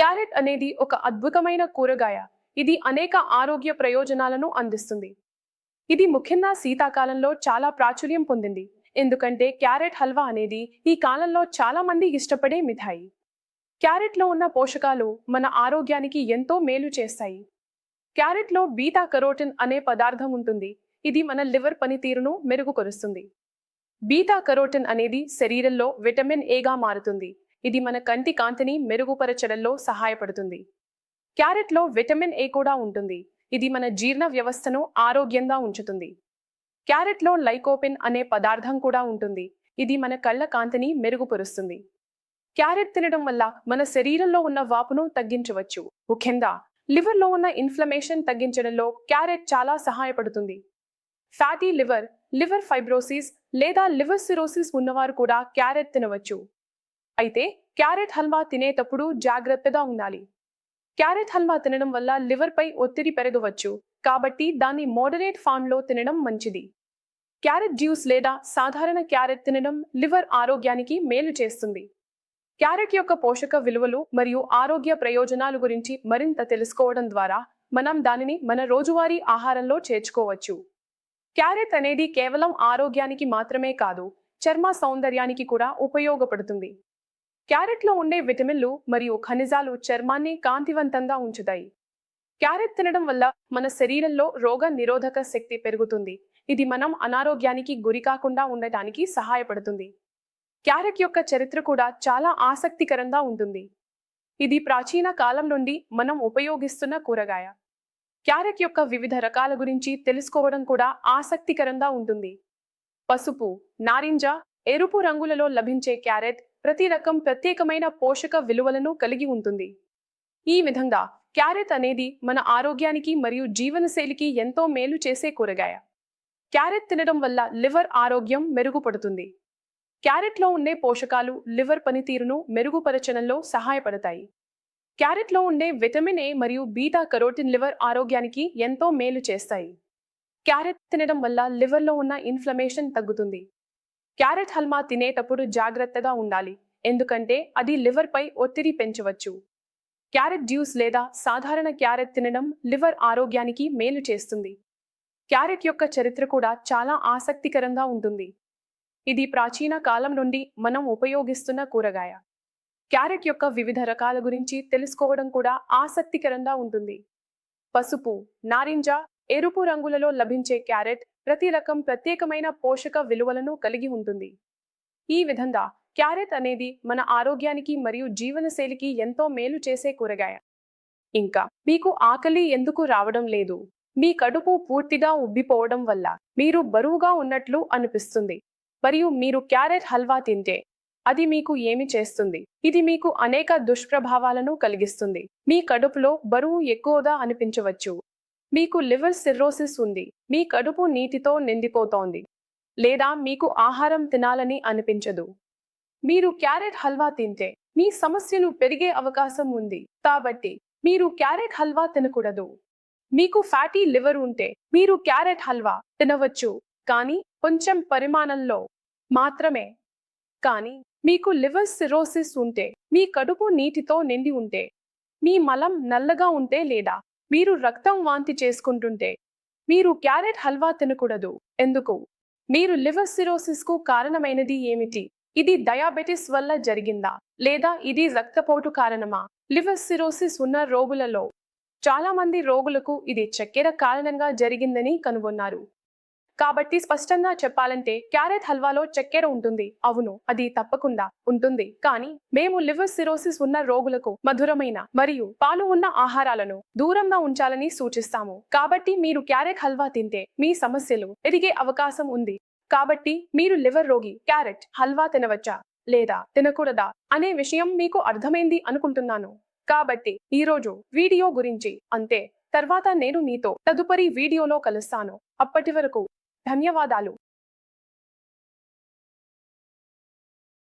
Carrot అనేది ఒక అద్భుతమైన కూరగాయ. ఇది అనేక ఆరోగ్య ప్రయోజనాలను అందిస్తుంది. ఇది ముఖ్యంగా శీతాకాలంలో చాలా ప్రాచుర్యం పొందింది. ఎందుకంటే క్యారెట్ హల్వా అనేది ఈ కాలంలో చాలా మంది ఇష్టపడే మిఠాయి. క్యారెట్లో ఉన్న పోషకాలు మన ఆరోగ్యానికి ఎంతో మేలు చేస్తాయి. క్యారెట్లో బీటా కరోటిన్ అనే పదార్థం ఉంటుంది. ఇది మన లివర్ పనితీరును మెరుగుపరుస్తుంది. బీటా కరోటిన్ అనేది శరీరంలో విటమిన్ ఏగా మారుతుంది. ఇది మన కంటి కాంతిని మెరుగుపరచడంలో సహాయపడుతుంది. క్యారెట్లో విటమిన్ ఏ కూడా ఉంటుంది. ఇది మన జీర్ణ వ్యవస్థను ఆరోగ్యంగా ఉంచుతుంది. క్యారెట్లో లైకోపిన్ అనే పదార్థం కూడా ఉంటుంది. ఇది మన కళ్ళ కాంతిని మెరుగుపరుస్తుంది. క్యారెట్ తినడం వల్ల మన శరీరంలో ఉన్న వాపును తగ్గించవచ్చు. ముఖ్యంగా లివర్లో ఉన్న ఇన్ఫ్లమేషన్ తగ్గించడంలో క్యారెట్ చాలా సహాయపడుతుంది. ఫ్యాటీ లివర్ లివర్ ఫైబ్రోసిస్ లేదా లివర్ సిరోసిస్ ఉన్నవారు కూడా క్యారెట్ తినవచ్చు. అయితే క్యారెట్ హల్వా తినేటప్పుడు జాగ్రత్తగా ఉండాలి. క్యారెట్ హల్వా తినడం వల్ల లివర్ పై ఒత్తిడి పెరగవచ్చు. కాబట్టి దాన్ని మోడరేట్ ఫామ్లో తినడం మంచిది. క్యారెట్ జ్యూస్ లేదా సాధారణ క్యారెట్ తినడం లివర్ ఆరోగ్యానికి మేలు చేస్తుంది. క్యారెట్ యొక్క పోషక విలువలు మరియు ఆరోగ్య ప్రయోజనాలు గురించి మరింత తెలుసుకోవడం ద్వారా మనం దానిని మన రోజువారీ ఆహారంలో చేర్చుకోవచ్చు. క్యారెట్ అనేది కేవలం ఆరోగ్యానికి మాత్రమే కాదు చర్మ సౌందర్యానికి కూడా ఉపయోగపడుతుంది. క్యారెట్లో ఉండే విటమిన్లు మరియు ఖనిజాలు చర్మాన్ని కాంతివంతంగా ఉంచుతాయి. క్యారెట్ తినడం వల్ల మన శరీరంలో రోగ నిరోధక శక్తి పెరుగుతుంది. ఇది మనం అనారోగ్యానికి గురి కాకుండా ఉండటానికి సహాయపడుతుంది. క్యారెట్ యొక్క చరిత్ర కూడా చాలా ఆసక్తికరంగా ఉంటుంది. ఇది ప్రాచీన కాలం నుండి మనం ఉపయోగిస్తున్న కూరగాయ. క్యారెట్ యొక్క వివిధ రకాల గురించి తెలుసుకోవడం కూడా ఆసక్తికరంగా ఉంటుంది. పసుపు నారింజ ఎరుపు రంగులలో లభించే క్యారెట్ ప్రతి రకం ప్రత్యేకమైన పోషక విలువలను కలిగి ఉంటుంది. ఈ విధంగా క్యారెట్ అనేది మన ఆరోగ్యానికి మరియు జీవనశైలికి ఎంతో మేలు చేసే కూరగాయ. క్యారెట్ తినడం వల్ల లివర్ ఆరోగ్యం మెరుగుపడుతుంది. క్యారెట్లో ఉండే పోషకాలు లివర్ పనితీరును మెరుగుపరచడంలో సహాయపడతాయి. క్యారెట్లో ఉండే విటమిన్ ఏ మరియు బీటా కరోటిన్ లివర్ ఆరోగ్యానికి ఎంతో మేలు చేస్తాయి. క్యారెట్ తినడం వల్ల లివర్లో ఉన్న ఇన్ఫ్లమేషన్ తగ్గుతుంది. క్యారెట్ హల్మా తినేటప్పుడు జాగ్రత్తగా ఉండాలి. ఎందుకంటే అది లివర్ పై ఒత్తిడి పెంచవచ్చు. క్యారెట్ జ్యూస్ లేదా సాధారణ క్యారెట్ తినడం లివర్ ఆరోగ్యానికి మేలు చేస్తుంది. క్యారెట్ యొక్క చరిత్ర కూడా చాలా ఆసక్తికరంగా ఉంటుంది. ఇది ప్రాచీన కాలం నుండి మనం ఉపయోగిస్తున్న కూరగాయ. క్యారెట్ యొక్క వివిధ రకాల గురించి తెలుసుకోవడం కూడా ఆసక్తికరంగా ఉంటుంది. పసుపు నారింజ ఎరుపు రంగులలో లభించే క్యారెట్ ప్రతి రకం ప్రత్యేకమైన పోషక విలువలను కలిగి ఉంటుంది. ఈ విధంగా క్యారెట్ అనేది మన ఆరోగ్యానికి మరియు జీవనశైలికి ఎంతో మేలు చేసే కూరగాయ. ఇంకా మీకు ఆకలి ఎందుకు రావడం లేదు? మీ కడుపు పూర్తిగా ఉబ్బిపోవడం వల్ల మీరు బరువుగా ఉన్నట్లు అనిపిస్తుంది. మరియు మీరు క్యారెట్ హల్వా తింటే అది మీకు ఏమి చేస్తుంది? ఇది మీకు అనేక దుష్ప్రభావాలను కలిగిస్తుంది. మీ కడుపులో బరువు ఎక్కువగా అనిపించవచ్చు. మీకు లివర్ సిర్రోసిస్ ఉంది. మీ కడుపు నీటితో నిండిపోతోంది. లేదా మీకు ఆహారం తినాలని అనిపించదు. మీరు క్యారెట్ హల్వా తింటే మీ సమస్యలు పెరిగే అవకాశం ఉంది. కాబట్టి మీరు క్యారెట్ హల్వా తినకూడదు. మీకు ఫ్యాటీ లివర్ ఉంటే మీరు క్యారెట్ హల్వా తినవచ్చు. కానీ కొంచెం పరిమాణంలో మాత్రమే. కానీ మీకు లివర్ సిరోసిస్ ఉంటే మీ కడుపు నీటితో నిండి ఉంటే మీ మలం నల్లగా ఉంటే లేదా మీరు రక్తం వాంతి చేసుకుంటుంటే మీరు క్యారెట్ హల్వా తినకూడదు. ఎందుకు? మీరు లివర్ సిరోసిస్కు కారణమైనది ఏమిటి? ఇది డయాబెటిస్ వల్ల జరిగిందా? లేదా ఇది రక్తపోటు కారణమా? లివర్ సిరోసిస్ ఉన్న రోగులలో చాలామంది రోగులకు ఇది చక్కెర కారణంగా జరిగిందని కనుగొన్నారు. కాబట్టి స్పష్టంగా చెప్పాలంటే క్యారెట్ హల్వాలో చక్కెర ఉంటుంది. అవును అది తప్పకుండా ఉంటుంది. కానీ మేము లివర్ సిరోసిస్ ఉన్న రోగులకు మధురమైన మరియు పాలు ఉన్న ఆహారాలను దూరంగా ఉంచాలని సూచిస్తాము. కాబట్టి మీరు క్యారెట్ హల్వా తింటే మీ సమస్యలు ఎదిగే అవకాశం ఉంది. కాబట్టి మీరు లివర్ రోగి క్యారెట్ హల్వా తినవచ్చా? లేదా తినకూడదా? అనే విషయం మీకు అర్థమైంది అనుకుంటున్నాను. కాబట్టి ఈ రోజు వీడియో గురించి అంతే. తర్వాత నేను మీతో తదుపరి వీడియోలో కలుస్తాను. అప్పటి వరకు ధన్యవాదాలు